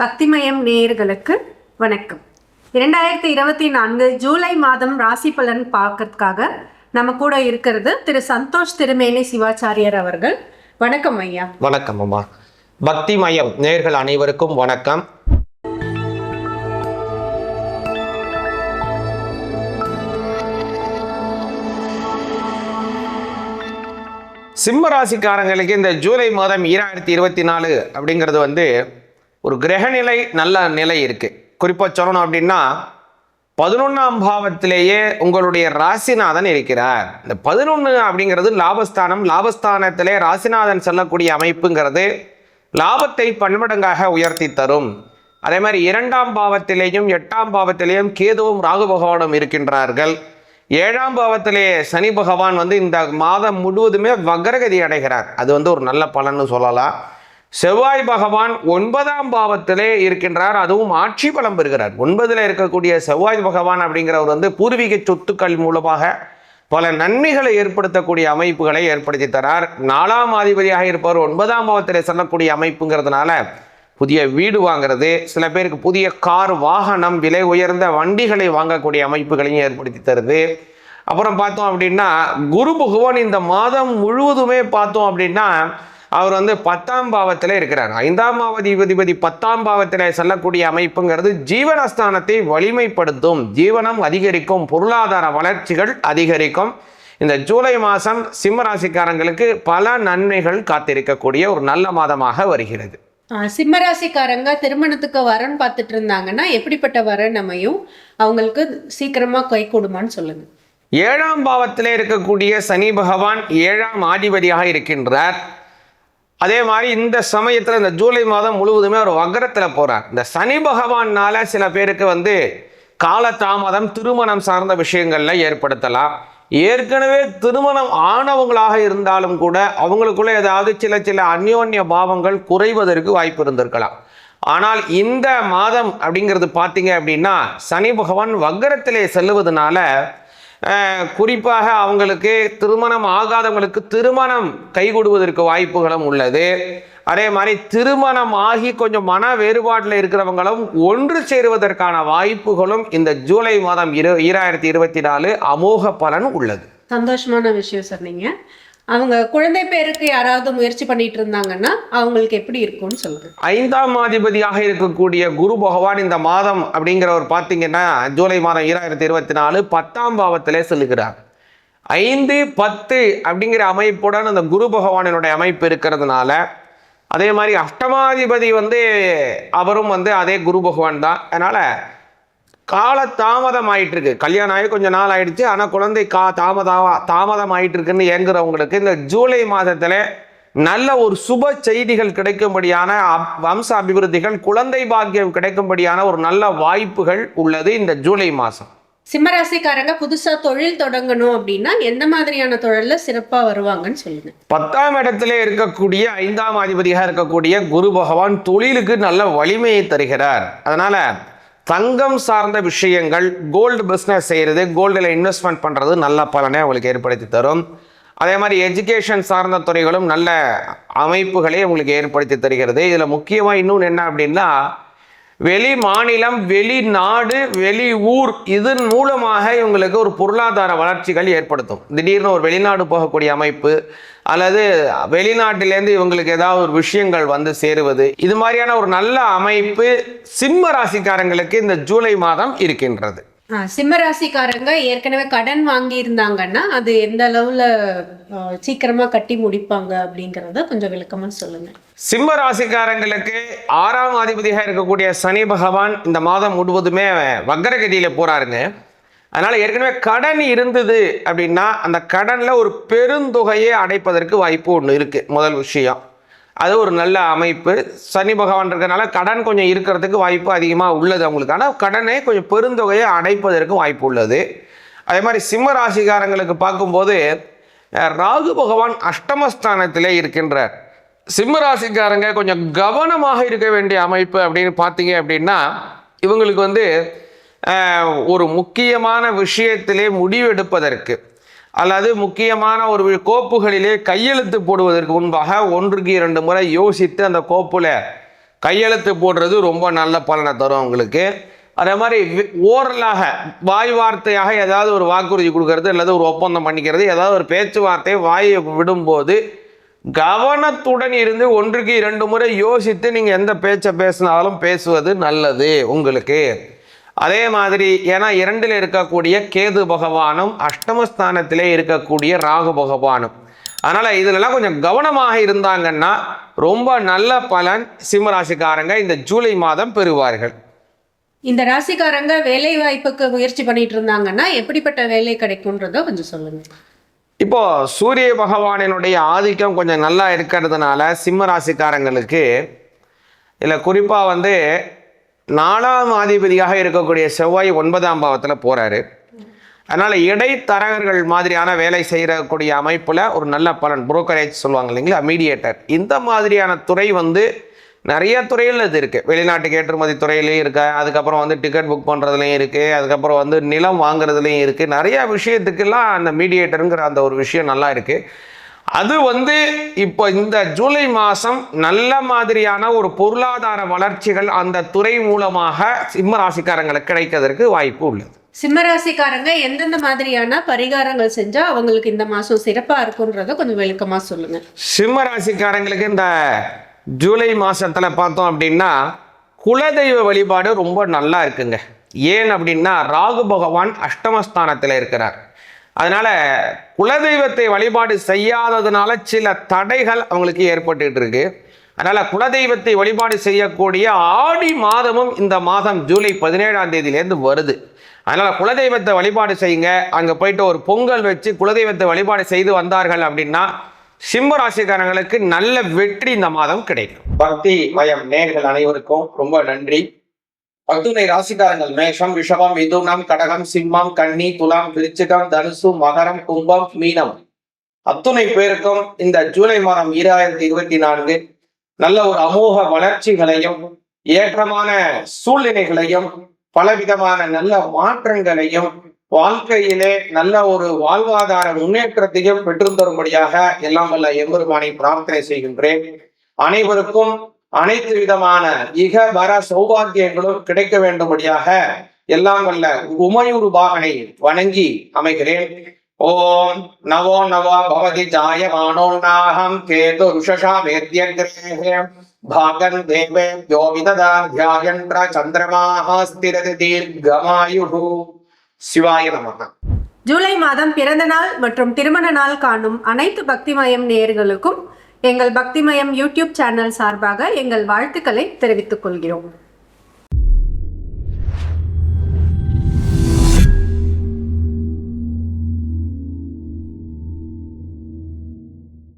பக்திமயம் நேயர்களுக்கு வணக்கம். இரண்டாயிரத்தி இருபத்தி நான்கு ஜூலை மாதம் ராசி பலன் பார்க்கறதுக்காக நம்ம கூட இருக்கிறது திரு சந்தோஷ் திருமேனி சிவாச்சாரியர் அவர்கள். வணக்கம் ஐயா. வணக்கம் அம்மா. பக்தி மயம் நேர்கள் அனைவருக்கும் வணக்கம். சிம்ம ராசிக்காரங்களுக்கு இந்த ஜூலை மாதம் ஈராயிரத்தி இருபத்தி நாலு அப்படிங்கிறது வந்து ஒரு கிரகநிலை நல்ல நிலை இருக்குது குறிப்பாக சொல்லணும் அப்படின்னா பதினொன்றாம் பாவத்திலேயே உங்களுடைய ராசிநாதன் இருக்கிறார். இந்த பதினொன்று அப்படிங்கிறது லாபஸ்தானம். லாபஸ்தானத்திலே ராசிநாதன் செல்லக்கூடிய அமைப்புங்கிறது லாபத்தை பன்மடங்காக உயர்த்தி தரும். அதே மாதிரி இரண்டாம் பாவத்திலேயும் எட்டாம் பாவத்திலேயும் கேதுவும் ராகு பகவானும் இருக்கின்றார்கள். ஏழாம் பாவத்திலே சனி பகவான் வந்து இந்த மாதம் முழுவதுமே வக்ரகதி அடைகிறார். அது வந்து ஒரு நல்ல பலன்னு சொல்லலாம். செவ்வாய் பகவான் ஒன்பதாம் பாவத்திலே இருக்கின்றார். அதுவும் ஆட்சி பலம் பெறுகிறார். ஒன்பதில் இருக்கக்கூடிய செவ்வாய் பகவான் அப்படிங்கிறவர் வந்து பூர்வீக சொத்துக்கள் மூலமாக பல நன்மைகளை ஏற்படுத்தக்கூடிய அமைப்புகளை ஏற்படுத்தி தரார். நாலாம் அதிபதியாக இருப்பவர் ஒன்பதாம் பாவத்தில் செல்லக்கூடிய அமைப்புங்கிறதுனால புதிய வீடு வாங்குறது சில பேருக்கு புதிய கார் வாகனம் விலை உயர்ந்த வண்டிகளை வாங்கக்கூடிய அமைப்புகளையும் ஏற்படுத்தி தருது. அப்புறம் பார்த்தோம் அப்படின்னா குரு பகவான் இந்த மாதம் முழுவதுமே பார்த்தோம் அப்படின்னா அவர் வந்து பத்தாம் பாவத்தில் இருக்கிறார். ஐந்தாம் பாவதிபதிபதி பத்தாம் பாவத்தில் செல்லக்கூடிய அமைப்புங்கிறது ஜீவனஸ்தானத்தை வலிமைப்படுத்தும் ஜீவனம் அதிகரிக்கும் பொருளாதார வளர்ச்சிகள் அதிகரிக்கும். இந்த ஜூலை மாதம் சிம்ம ராசிக்காரங்களுக்கு பல நன்மைகள் காத்திருக்கக்கூடிய ஒரு நல்ல மாதமாக வருகிறது. ஆஹ் சிம்ம ராசிக்காரங்க திருமணத்துக்கு வரன் பார்த்துட்டு இருந்தாங்கன்னா எப்படிப்பட்ட வரன் அமையும்? அவங்களுக்கு சீக்கிரமா கை கொடுமான்னு சொல்லுங்க. ஏழாம் பாவத்திலே இருக்கக்கூடிய சனி பகவான் ஏழாம் ஆதிபதியாக இருக்கின்றார். அதே மாதிரி இந்த சமயத்தில் இந்த ஜூலை மாதம் முழுவதுமே ஒரு வக்கரத்தில் போகிறார் இந்த சனி பகவான்னால சில பேருக்கு வந்து காலதாமதம் திருமணம் சார்ந்த விஷயங்கள்ல ஏற்படுத்தலாம். ஏற்கனவே திருமணம் ஆனவங்களாக இருந்தாலும் கூட அவங்களுக்குள்ள ஏதாவது சில சில அந்யோன்ய பாவங்கள் குறைவதற்கு வாய்ப்பு இருந்திருக்கலாம். ஆனால் இந்த மாதம் அப்படிங்கிறது பார்த்தீங்க அப்படின்னா சனி பகவான் வக்கரத்திலே செல்லுவதனால குறிப்பாக அவங்களுக்கு திருமணம் ஆகாதவங்களுக்கு திருமணம் கைகூடுவதற்கு வாய்ப்புகளும் உள்ளது. அதே மாதிரி திருமணம் ஆகி கொஞ்சம் மன வேறுபாட்டில் இருக்கிறவங்களும் ஒன்று சேருவதற்கான வாய்ப்புகளும் இந்த ஜூலை மாதம் இரு ஈராயிரத்தி இருபத்தி நாலு அமோக பலன் உள்ளது. சந்தோஷமான விஷயம் சொன்னீங்க அவங்க குழந்தை பேருக்கு யாராவது முயற்சி பண்ணிட்டு இருந்தாங்கன்னா அவங்களுக்கு எப்படி இருக்கும்னு சொல்லுங்க ஐந்தாம் அதிபதியாக இருக்கக்கூடிய குரு பகவான் இந்த மாதம் அப்படிங்கிறவர் பார்த்தீங்கன்னா ஜூலை மாதம் ஈராயிரத்தி இருபத்தி நாலு பத்தாம் பாவத்திலே செல்லுகிறார். ஐந்து பத்து அப்படிங்கிற அமைப்புடன் அந்த குரு பகவானினுடைய அமைப்பு இருக்கிறதுனால அதே மாதிரி அஷ்டமாதிபதி வந்து அவரும் வந்து அதே குரு பகவான் தான். அதனால கால தாமதம் ஆயிட்டு இருக்கு கல்யாணம் ஆகி கொஞ்ச நாள் ஆயிடுச்சு. ஆனால் குழந்தை கா தாமதம் தாமதம் ஆயிட்டு இருக்குன்னு ஏங்குறவங்களுக்கு இந்த ஜூலை மாதத்துல நல்ல ஒரு சுப செய்திகள் கிடைக்கும்படியான வம்ச அபிவிருத்திகள் குழந்தை பாக்கியம் கிடைக்கும்படியான ஒரு நல்ல வாய்ப்புகள் உள்ளது இந்த ஜூலை மாதம். சிம்ம ராசிக்காரங்க புதுசா தொழில் தொடங்கணும் அப்படின்னா எந்த மாதிரியான தொழில்ல சிறப்பா வருவாங்கன்னு சொல்லுங்க. பத்தாம் இடத்திலே இருக்கக்கூடிய ஐந்தாம் அதிபதியாக இருக்கக்கூடிய குரு பகவான் தொழிலுக்கு நல்ல வலிமையை தருகிறார். அதனால தங்கம் சார்ந்த விஷயங்கள் கோல்டு பிஸ்னஸ் செய்கிறது கோல்டில் இன்வெஸ்ட்மெண்ட் பண்ணுறது நல்ல பலனை உங்களுக்கு ஏற்படுத்தி தரும். அதே மாதிரி எஜுகேஷன் சார்ந்த துறைகளும் நல்ல அமைப்புகளை உங்களுக்கு ஏற்படுத்தி தருகிறது. இதில் முக்கியமாக இன்னொன்று என்ன அப்படின்னா வெளி மாநிலம் வெளிநாடு வெளி ஊர் இதன் மூலமாக இவங்களுக்கு ஒரு பொருளாதார வளர்ச்சிகள் ஏற்படுத்தும். திடீர்னு ஒரு வெளிநாடு போகக்கூடிய அமைப்பு அல்லது வெளிநாட்டிலேருந்து இவங்களுக்கு ஏதாவது ஒரு விஷயங்கள் வந்து சேருவது இது மாதிரியான ஒரு நல்ல அமைப்பு சிம்ம ராசிக்காரங்களுக்கு இந்த ஜூலை மாதம் இருக்கின்றது. சிம்மராசிக்காரங்க ஏற்கனவே கடன் வாங்கி இருந்தாங்கன்னா அது எந்த அளவுல சீக்கிரமா கட்டி முடிப்பாங்க அப்படிங்கறத கொஞ்சம் விளக்கமா சொல்லுங்க. சிம்ம ராசிக்காரங்களுக்கு ஆறாம் அதிபதியாக இருக்கக்கூடிய சனி பகவான் இந்த மாதம் முழுவதுமே வக்கரகதியில போறாருங்க. அதனால ஏற்கனவே கடன் இருந்தது அப்படின்னா அந்த கடன்ல ஒரு பெருந்தொகையை அடைப்பதற்கு வாய்ப்பு ஒன்று இருக்கு. முதல் விஷயம். அது ஒரு நல்ல அமைப்பு. சனி பகவான் இருக்கிறனால கடன் கொஞ்சம் இருக்கிறதுக்கு வாய்ப்பு அதிகமாக உள்ளது அவங்களுக்கு. ஆனால் கடனை கொஞ்சம் பெருந்தொகையை அடைப்பதற்கு வாய்ப்பு உள்ளது. அதே மாதிரி சிம்ம ராசிக்காரங்களுக்கு பார்க்கும்போது ராகு பகவான் அஷ்டமஸ்தானத்திலே இருக்கின்றார். சிம்ம ராசிக்காரங்க கொஞ்சம் கவனமாக இருக்க வேண்டிய அமைப்பு அப்படின்னு பார்த்தீங்க அப்படின்னா இவங்களுக்கு வந்து ஒரு முக்கியமான விஷயத்திலே முடிவெடுப்பதற்கு அல்லது முக்கியமான ஒரு கோப்புகளிலே கையெழுத்து போடுவதற்கு முன்பாக ஒன்றுக்கு இரண்டு முறை யோசித்து அந்த கோப்பில் கையெழுத்து போடுறது ரொம்ப நல்ல பலனை தரும் உங்களுக்கு அதே மாதிரி ஓரலாக வாய் வார்த்தையாக ஏதாவது ஒரு வாக்குறுதி கொடுக்கறது அல்லது ஒரு ஒப்பந்தம் பண்ணிக்கிறது ஏதாவது ஒரு பேச்சுவார்த்தை வாயை விடும்போது கவனத்துடன் இருந்து ஒன்றுக்கு இரண்டு முறை யோசித்து நீங்கள் எந்த பேச்சை பேசினாலும் பேசுவது நல்லது உங்களுக்கு. அதே மாதிரி ஏன்னா இரண்டில் இருக்கக்கூடிய கேது பகவானும் அஷ்டமஸ்தானத்திலே இருக்கக்கூடிய ராகு பகவானும். அதனால் இதுலலாம் கொஞ்சம் கவனமாக இருந்தாங்கன்னா ரொம்ப நல்ல பலன் சிம்மராசிக்காரங்க இந்த ஜூலை மாதம் பெறுவார்கள். இந்த ராசிக்காரங்க வேலை வாய்ப்புக்கு முயற்சி பண்ணிட்டு இருந்தாங்கன்னா எப்படிப்பட்ட வேலை கிடைக்கும்ன்றத கொஞ்சம் சொல்லுங்க. இப்போ சூரிய பகவானினுடைய ஆதிக்கம் கொஞ்சம் நல்லா இருக்கிறதுனால சிம்ம ராசிக்காரங்களுக்கு இதில் குறிப்பாக வந்து நாலாம் அதிபதியாக இருக்கக்கூடிய செவ்வாய் ஒன்பதாம் பாவத்தில் போகிறாரு அதனால் இடைத்தரகர்கள் மாதிரியான வேலை செய்யக்கூடிய அமைப்பில் ஒரு நல்ல பலன். புரோக்கரேஜ் சொல்லுவாங்க இல்லைங்களா? மீடியேட்டர் இந்த மாதிரியான துறை வந்து நிறைய துறையில் இது இருக்குது வெளிநாட்டுக்கு ஏற்றுமதி துறையிலையும் இருக்கு. அதுக்கப்புறம் வந்து டிக்கெட் புக் பண்ணுறதுலையும் இருக்குது அதுக்கப்புறம் வந்து நிலம் வாங்குறதுலையும் இருக்குது நிறைய விஷயத்துக்கெல்லாம் அந்த மீடியேட்டருங்கிற அந்த ஒரு விஷயம் நல்லா இருக்குது அது வந்து இப்போ இந்த ஜூலை மாதம் நல்ல மாதிரியான ஒரு பொருளாதார வளர்ச்சிகள் அந்த துறை மூலமாக சிம்ம ராசிக்காரங்களுக்கு கிடைக்கிறதுக்கு வாய்ப்பு உள்ளது. சிம்மராசிக்காரங்க எந்தெந்த மாதிரியான பரிகாரங்கள் செஞ்சா அவங்களுக்கு இந்த மாசம் சிறப்பா இருக்கும்ன்றத கொஞ்சம் விளக்கமா சொல்லுங்க. சிம்ம ராசிக்காரங்களுக்கு இந்த ஜூலை மாசத்துல பார்த்தோம் அப்படின்னா குலதெய்வ வழிபாடு ரொம்ப நல்லா இருக்குங்க. ஏன் அப்படின்னா ராகு பகவான் அஷ்டமஸ்தானத்தில் இருக்கிறார். அதனால குலதெய்வத்தை வழிபாடு செய்யாததுனால சில தடைகள் அவங்களுக்கு ஏற்பட்டுகிட்டு இருக்கு அதனால குலதெய்வத்தை வழிபாடு செய்யக்கூடிய ஆடி மாதமும் இந்த மாதம் ஜூலை பதினேழாம் தேதியிலேருந்து வருது. அதனால குலதெய்வத்தை வழிபாடு செய்யுங்க. அங்கே போயிட்டு ஒரு பொங்கல் வச்சு குலதெய்வத்தை வழிபாடு செய்து வந்தார்கள் அப்படின்னா சிம்ம ராசிக்காரங்களுக்கு நல்ல வெற்றி இந்த மாதம் கிடைக்கும். பக்தி மயம் நேர்கள் அனைவருக்கும் ரொம்ப நன்றி. பத்துனை ராசிக்காரங்கள் மேஷம் ரிஷபம் மிதுனம் கடகம் சிம்மம் கன்னி துலாம் விருச்சிகம் தனுசு மகரம் கும்பம் மீனம். அத்துணை பேருக்கும் இந்த ஜூலை மாதம் ஈராயிரத்தி இருபத்தி நான்கு நல்ல ஒரு அமோக வளர்ச்சிகளையும் ஏற்றமான சூழ்நிலைகளையும் பலவிதமான நல்ல மாற்றங்களையும் வாழ்க்கையிலே நல்ல ஒரு வாழ்வாதார முன்னேற்றத்தையும் பெற்றுத்தரும்படியாக எல்லாம் வல்ல எம்பெருமானை பிரார்த்தனை செய்கின்றேன். அனைவருக்கும் அனைத்து விதமான இக வர சௌபாகியங்களும் கிடைக்க வேண்டும்படியாக எல்லாம் வல்ல உமையுரு பாகனை வணங்கி அமைகிறேன். ஓம் நவோ நவோ பவதி ஜாயமானோ நாகம் கேது ருஷஷா வேத்யகிரே பாகன் தேவேभ्यो விததாத்யாயன்ற சந்திரமாக ஸ்திரதி தீர்க்கமாயுः சிவாய நமக ஜூலை மாதம் பிறந்த நாள் மற்றும் திருமண நாள் காணும் அனைத்து பக்திமயம் நேயர்களுக்கும் எங்கள் பக்திமயம் யூடியூப் சேனல் சார்பாக எங்கள் வாழ்த்துக்களை தெரிவித்துக் கொள்கிறோம்.